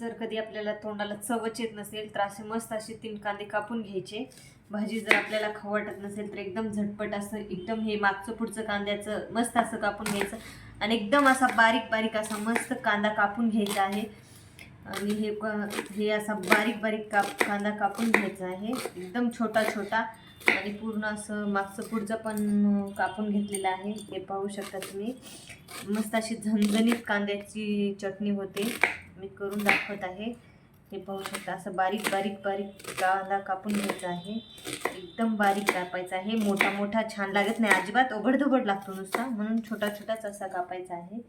जर कधी आपल्याला तोंडाला चवच येत नसेल तर असे मस्त असे तीन कांदे कापून घ्यायचे. भाजी जर आपल्याला खाऊ वाटत नसेल तर एकदम झटपट असं एकदम हे मागचं पुढचं कांद्याचं मस्त असं कापून घ्यायचं. आणि एकदम असा बारीक बारीक असा मस्त कांदा कापून घ्यायचा आहे. आणि हे हे असा बारीक बारीक काप कांदा कापून घ्यायचा आहे. एकदम छोटा छोटा. आणि पूर्ण असं मागचं पुढचं पण कापून घेतलेलं आहे. हे पाहू शकता तुम्ही. मस्त अशी झणझणीत कांद्याची चटणी होते. मी करून दाखवत आहे. हे पाहू शकता असं बारीक बारीक बारीक कांदा कापून घ्यायचा आहे. एकदम बारीक कापायचा आहे. मोठा मोठा छान लागत नाही. अजिबात ओबडधोबड लागतो नुसता. म्हणून छोटा छोटाच असा कापायचा आहे.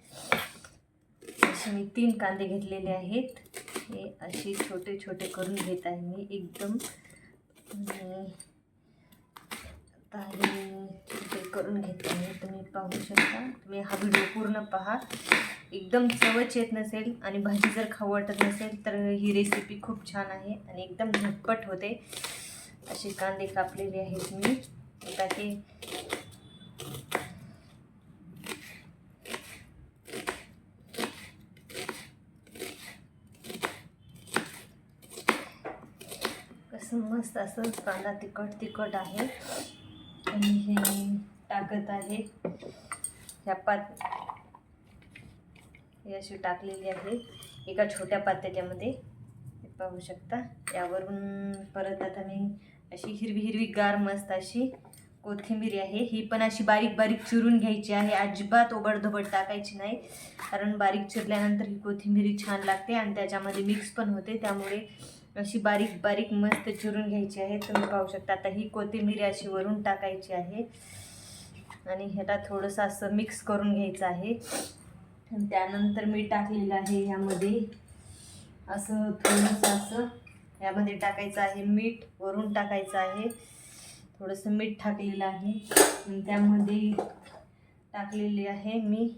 असे मी तीन कांदे घेतलेले आहेत. हे असे छोटे छोटे करून घेत आहे मी. एकदम आता हे करून घेतली आहे म्हणजे तुम्ही पाहू शकता. तुम्ही हा व्हिडिओ पूर्ण पहा. एकदम चवच येत नसेल आणि भाजी जर खाऊ वाटत नसेल तर ही रेसिपी खूप छान आहे आणि एकदम झटपट होते. असे कांदे कापलेले आहेत मी. आता कसं मस्त असं कांदा तिखट तिखट आहे. आणि हे टाकत आहे. ह्या पात ही अशी टाकलेली आहे. एका छोट्या पातेल्यामध्ये. पाहू शकता. यावरून परत आता मी अशी हिरवी हिरवी गार मस्त अशी कोथिंबीर आहे. ही पण अशी बारीक बारीक चिरून घ्यायची आहे. अजिबात ओबडधोबड टाकायची नाही. कारण बारीक चिरल्यानंतर ही कोथिंबीर छान लागते आणि त्याच्यामध्ये मिक्स पण होते. त्यामुळे अशी बारीक बारीक मस्त चिरून घ्यायची आहे. तुम्ही पाहू शकता. आता ही कोथिंबीर अशी वरून टाकायची आहे. आणि ह्याला थोडंसं असं मिक्स करून घ्यायचं आहे. आणि त्यानंतर मी टाकलेलं आहे ह्यामध्ये. असं थोडंसं असं यामध्ये टाकायचं आहे मीठ वरून टाकायचं आहे. थोडंसं मीठ टाकलेलं आहे. त्यामध्ये टाकलेले आहे मी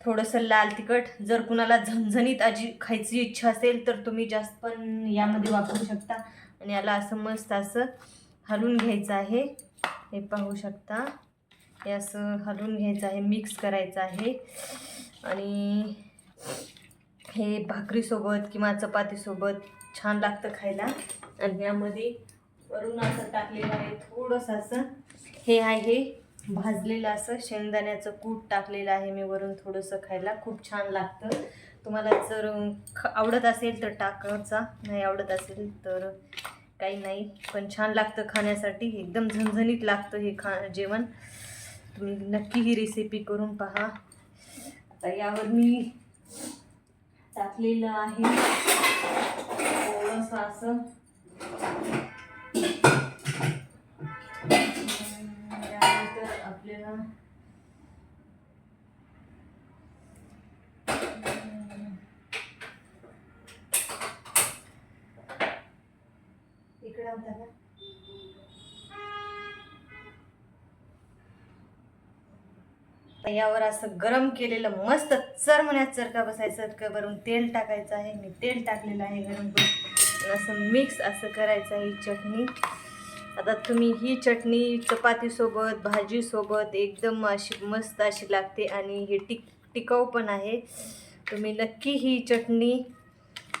थोडंसं लाल तिखट. जर कुणाला झणझणीत आजी खायची इच्छा असेल तर तुम्ही जास्त पण यामध्ये वापरू शकता. आणि याला असं मस्त असं हलवून घ्यायचं आहे. हे पाहू शकता. हे असं हलवून घ्यायचं आहे मिक्स करायचं आहे. आणि हे भाकरीसोबत किंवा चपातीसोबत छान लागतं खायला. आणि यामध्ये वरून असं टाकलेलं आहे थोडंसं असं. हे आहे भाजलेलं असं शेंगदाण्याचं कूट टाकलेलं आहे मी वरून थोडंसं खायला. खूप छान लागतं. तुम्हाला जर ख आवडत असेल तर टाकायचा नाही आवडत असेल तर काही नाही पण छान लागतं खाण्यासाठी. एकदम झणझणीत लागतं हे खा जेवण. तुम्ही नक्की ही रेसिपी करून पहा. आता यावर मी टाकलेलं आहे. थोडंसं असं. त्यानंतर आपल्याला इकडे होता यावर असं गरम केलेलं मस्त चरमण्यात चरका बसायचं का तेल टाकायचं आहे मी तेल टाकलेलं आहे गरम करून. असं मिक्स असं करायचं आहे ही चटणी. आता तुम्ही ही चटणी चपातीसोबत भाजीसोबत एकदम अशी मस्त अशी लागते आणि हे टिक टिकाऊ पण आहे. तुम्ही नक्की ही चटणी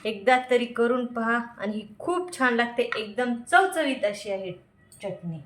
एकदा तरी करून पहा आणि ही खूप छान लागते. एकदम चवचवीत अशी आहे चटणी.